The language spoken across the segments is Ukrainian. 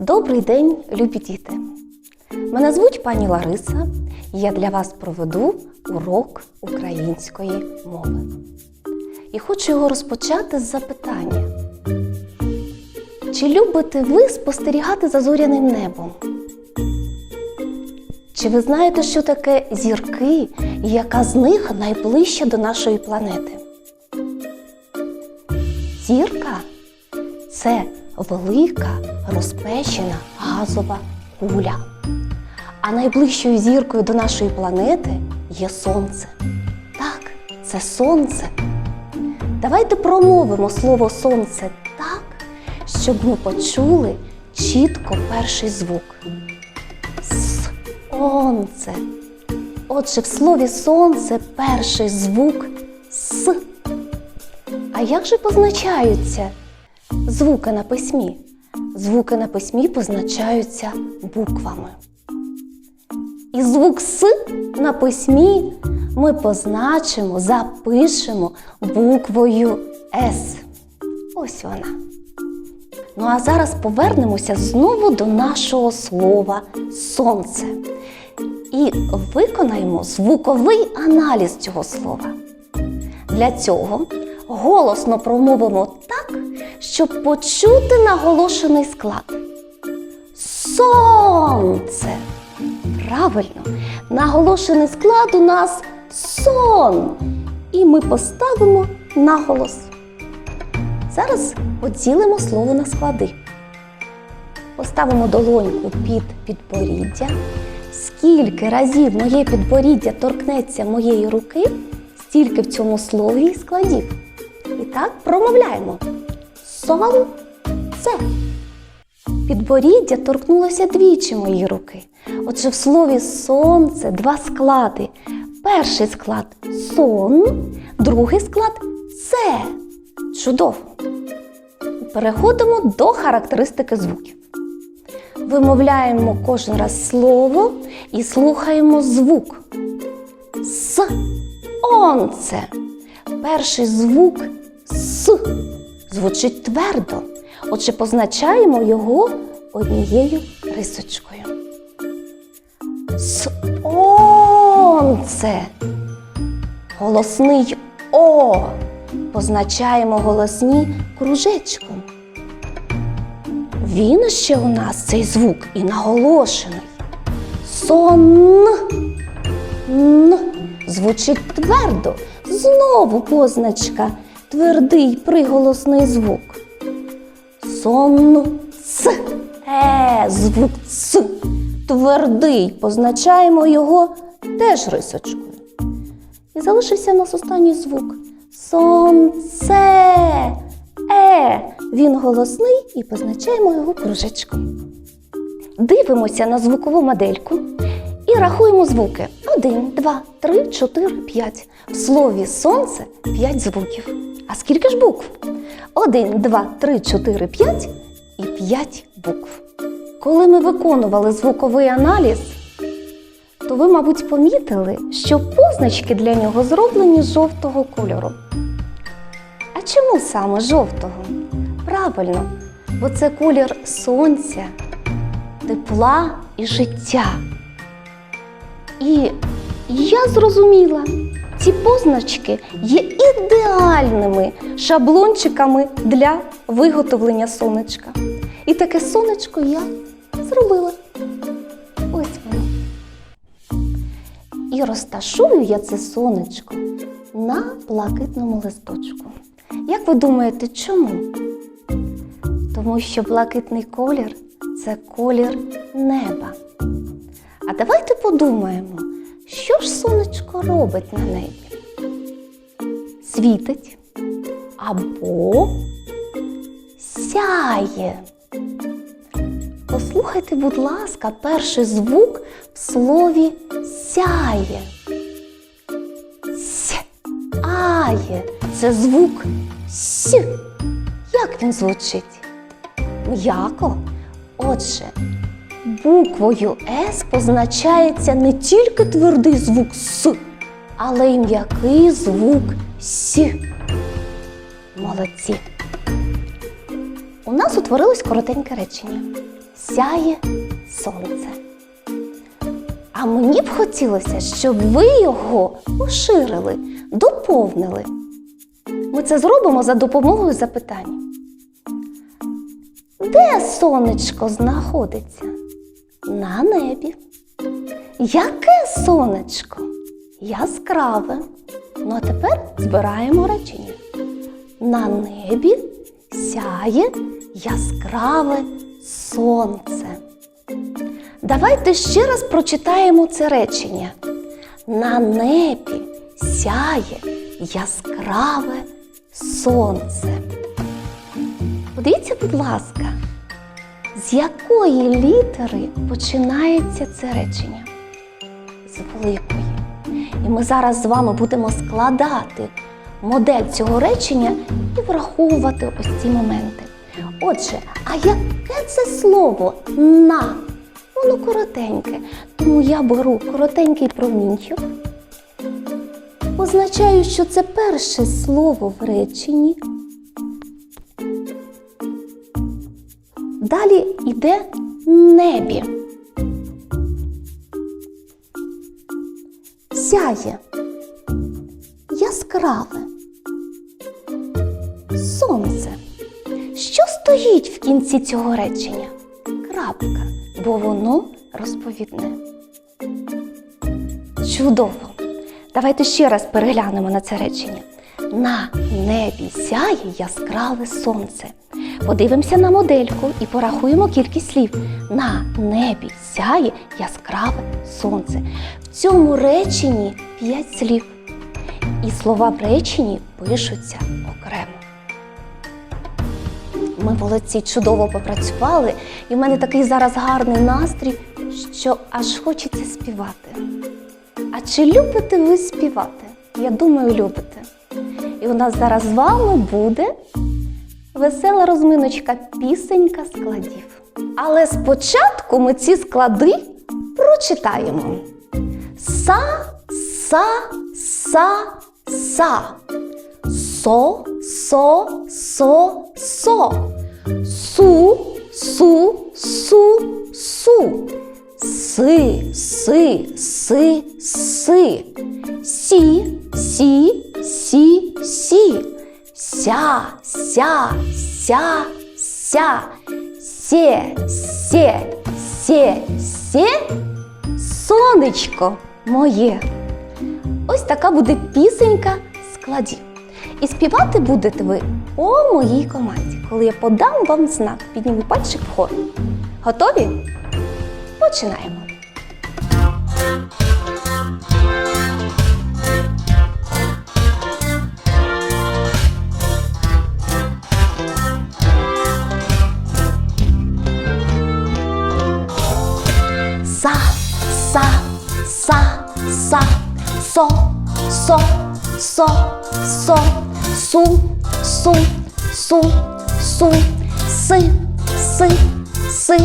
Добрий день, любі діти! Мене звуть пані Лариса, і я для вас проведу урок української мови. І хочу його розпочати з запитання. Чи любите ви спостерігати за зоряним небом? Чи ви знаєте, що таке зірки і яка з них найближча до нашої планети? Зірка це велика розпечена газова куля. А найближчою зіркою до нашої планети є Сонце. Так, це Сонце. Давайте промовимо слово Сонце так, щоб ми почули чітко перший звук. Сонце. Отже, в слові сонце перший звук С. А як же позначаються звуки на письмі? Звуки на письмі позначаються буквами. І звук С на письмі ми позначимо, запишемо буквою С. Ось вона. Ну а зараз повернемося знову до нашого слова сонце. І виконаємо звуковий аналіз цього слова. Для цього голосно промовимо так, щоб почути наголошений склад. Сонце. Правильно, наголошений склад у нас сон. І ми поставимо наголос. Зараз поділимо слово на склади. Поставимо долоньку під підборіддя. Скільки разів моє підборіддя торкнеться моєї руки, стільки в цьому слові і складів. І так промовляємо. Сон це. Підборіддя торкнулося двічі мої руки. Отже, в слові сонце два склади. Перший склад сон, другий склад це. Чудово! Переходимо до характеристики звуків. Вимовляємо кожен раз слово і слухаємо звук. С. Онце. Перший звук С. Звучить твердо. Отже, позначаємо його однією рисочкою. Сонце. Голосний О. Позначаємо голосні кружечком. Він ще у нас цей звук і наголошений. Сон. Н. Звучить твердо. Знову позначка. Твердий приголосний звук. Сон. Ц. Е. Звук Ц. Твердий. Позначаємо його теж рисочкою. І залишився у нас останній звук. Сонце. Е. Він голосний і позначаємо його кружечком. Дивимося на звукову модельку рахуємо звуки. Один, два, три, чотири, п'ять. В слові сонце п'ять звуків. А скільки ж букв? Один, два, три, чотири, п'ять і п'ять букв. Коли ми виконували звуковий аналіз, то ви, мабуть, помітили, що позначки для нього зроблені жовтого кольору. А чому саме жовтого? Правильно, бо це колір сонця, тепла і життя. І я зрозуміла, ці позначки є ідеальними шаблончиками для виготовлення сонечка. І таке сонечко я зробила. Ось воно. І розташую я це сонечко на блакитному листочку. Як ви думаєте, чому? Тому що блакитний колір це колір неба. А давайте подумаємо, що ж сонечко робить на небі? Світить або сяє. Послухайте, будь ласка, перший звук в слові сяє. Сяє. Це звук С. Як він звучить? М'яко. Отже, буквою С позначається не тільки твердий звук С, але й м'який звук С. Молодці. У нас утворилось коротеньке речення. сяє сонце. А мені б хотілося, щоб ви його поширили, доповнили. Ми це зробимо за допомогою запитань. Де сонечко знаходиться? На небі. Яке сонечко? Яскраве. Ну а тепер збираємо речення. На небі сяє яскраве сонце. Давайте ще раз прочитаємо це речення. На небі сяє яскраве сонце. Подивіться, будь ласка, з якої літери починається це речення? З великої. І ми зараз з вами будемо складати модель цього речення і враховувати ось ці моменти. Отже, а яке це слово на? Воно коротеньке, тому я беру коротенький промінчик, позначаю, що це перше слово в реченні. Далі йде небі. Сяє. Яскраве. Сонце. Що стоїть в кінці цього речення? Крапка, бо воно розповідне. Чудово! Давайте ще раз переглянемо на це речення. На небі сяє яскраве сонце. Подивимося на модельку і порахуємо кількість слів. На небі сяє яскраве сонце. В цьому реченні п'ять слів. І слова в реченні пишуться окремо. Ми молодці чудово попрацювали, і в мене такий зараз гарний настрій, що аж хочеться співати. А чи любите ви співати? Я думаю, любите. І у нас зараз з вами буде весела розминочка пісенька складів. Але спочатку ми ці склади прочитаємо. Са, са, са, са. Со, со, со, со. Су, су, су, су. Си, си, си, си. Сі, сі, сі, сі. Ся, ся, ся, ся. Сє, сє, сє, сє. Сонечко моє. Ось така буде пісенька складів. І співати будете ви по моїй команді. Коли я подам вам знак, підніму пальчик вгору. Готові? Починаємо. Са, са, са, со, со, со, со, су, су, су, су, си, си, си,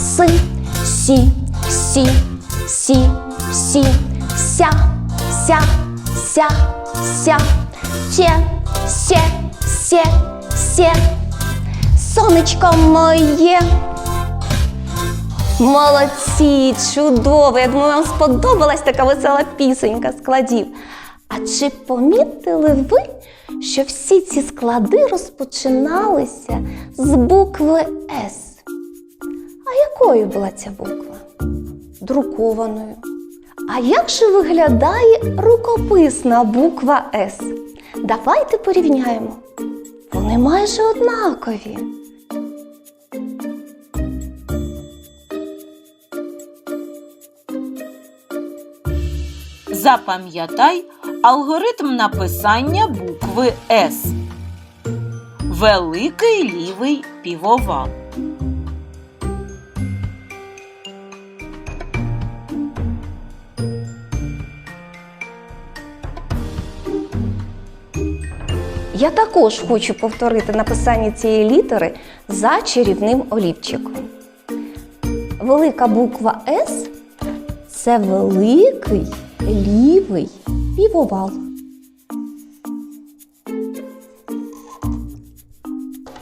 си, сі, сі, сі, сі, ся, ся, ся, ся, ще, ще, ще, ще. Сонечко моє. Молодці, чудово! Я думаю, вам сподобалась така весела пісенька складів. А чи помітили ви, що всі ці склади розпочиналися з букви С? А якою була ця буква? Друкованою. А як же виглядає рукописна буква С? Давайте порівняємо. Вони майже однакові. Запам'ятай алгоритм написання букви С. Великий лівий півовал. Я також хочу повторити написання цієї літери за чарівним олівчиком. Велика буква С це великий лівий півовал.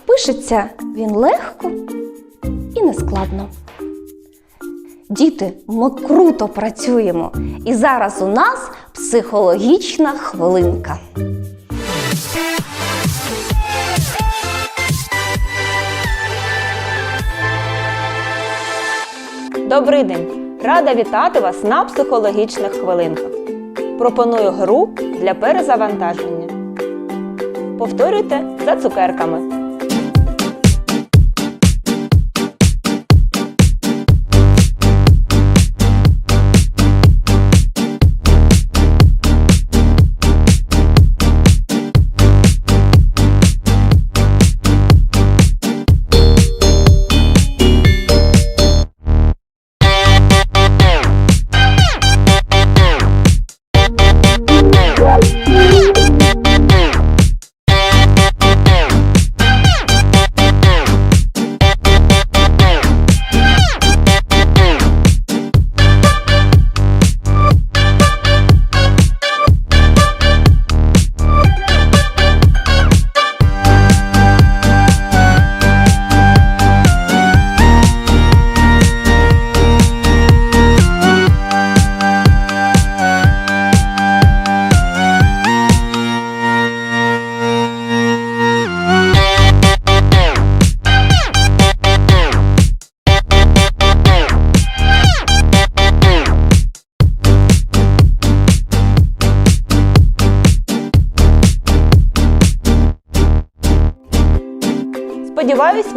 Пишеться він легко і не складно. Діти, ми круто працюємо. І зараз у нас психологічна хвилинка. Добрий день! Рада вітати вас на психологічних хвилинках. Пропоную гру для перезавантаження. Повторюйте за цукерками.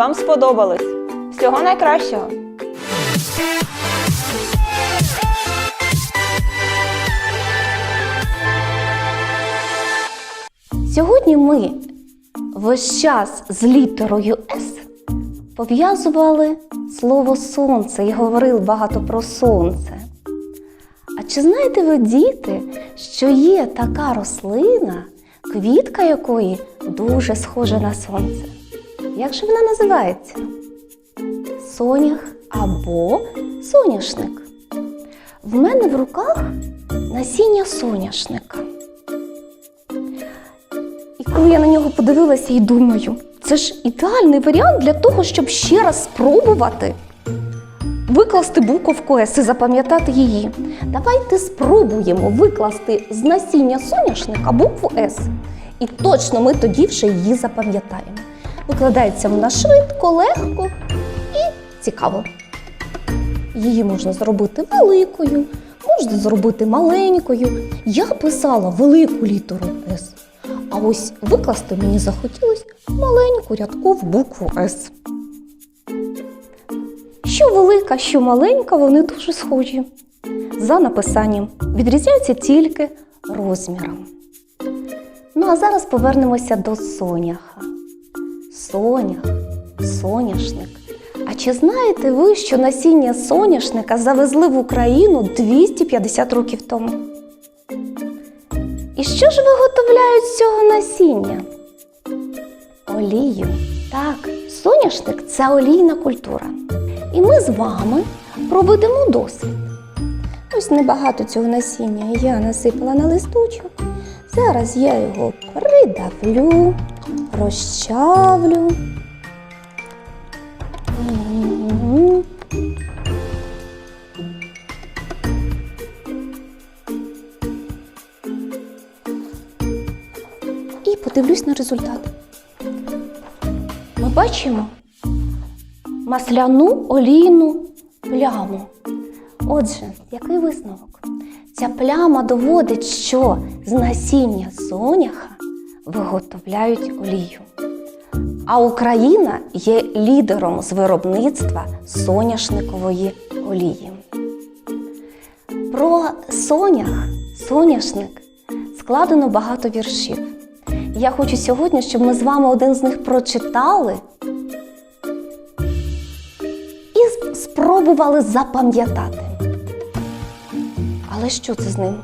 Вам сподобалось. Всього найкращого! Сьогодні ми весь час з літерою С пов'язували слово сонце і говорили багато про сонце. А чи знаєте ви, діти, що є така рослина, квітка якої дуже схожа на сонце? Як же вона називається? Сонях або соняшник. В мене в руках насіння соняшника. І коли я на нього подивилася і думаю, це ж ідеальний варіант для того, щоб ще раз спробувати викласти буковку С і запам'ятати її. Давайте спробуємо викласти з насіння соняшника букву С. І точно ми тоді вже її запам'ятаємо. Викладається вона швидко, легко і цікаво. Її можна зробити великою, можна зробити маленькою. Я писала велику літеру С. А ось викласти мені захотілося маленьку рядкову букву С. Що велика, що маленька, вони дуже схожі. За написанням відрізняються тільки розміром. Ну а зараз повернемося до соняха. Сонях, соняшник. А чи знаєте ви, що насіння соняшника завезли в Україну 250 років тому? І що ж виготовляють з цього насіння? Олію. Так, соняшник це олійна культура. І ми з вами проведемо дослід. Ось небагато цього насіння я насипала на листочок. Зараз я його придавлю, розчавлю. І подивлюсь на результат. Ми бачимо масляну олійну пляму. Отже, який висновок? Ця пляма доводить, що з насіння соняха виготовляють олію. А Україна є лідером з виробництва соняшникової олії. Про сонях, соняшник складено багато віршів. Я хочу сьогодні, щоб ми з вами один з них прочитали і спробували запам'ятати. Але що це з ним?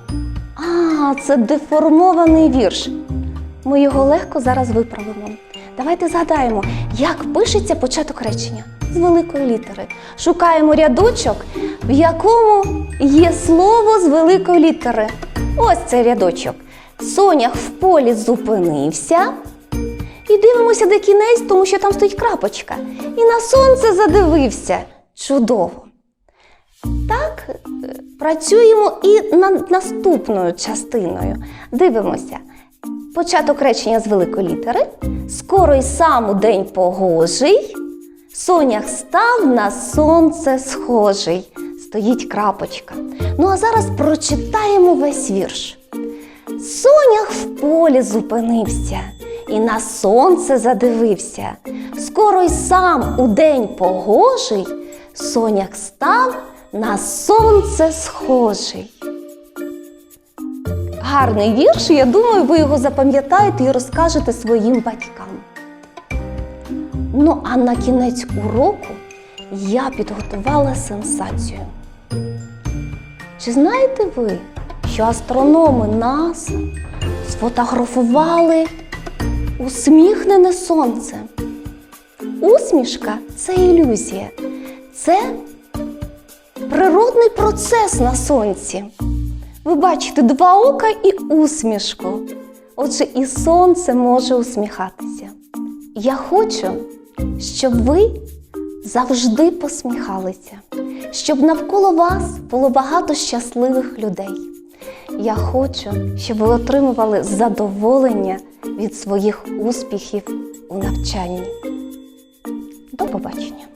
А, це деформований вірш. Ми його легко зараз виправимо. Давайте згадаємо, як пишеться початок речення з великої літери. Шукаємо рядочок, в якому є слово з великої літери. Ось цей рядочок. Сонях в полі зупинився. І дивимося. де кінець, тому що там стоїть крапочка. І на сонце задивився. Чудово. Так, е, працюємо і над наступною частиною. Дивимося. Початок речення з великої літери. Скоро й сам у день погожий. Сонях став на сонце схожий. Стоїть крапочка. Ну а зараз прочитаємо весь вірш. Сонях в полі зупинився і на сонце задивився. Скоро й сам у день погожий, соняк став на сонце схожий. Гарний вірш, я думаю, ви його запам'ятаєте і розкажете своїм батькам. Ну, а на кінець уроку я підготувала сенсацію. Чи знаєте ви, що астрономи НАСА сфотографували усміхнене сонце? Усмішка це ілюзія, це природний процес на сонці. Ви бачите два ока і усмішку. Отже, і сонце може усміхатися. Я хочу, щоб ви завжди посміхалися, щоб навколо вас було багато щасливих людей. Я хочу, щоб ви отримували задоволення від своїх успіхів у навчанні. До побачення!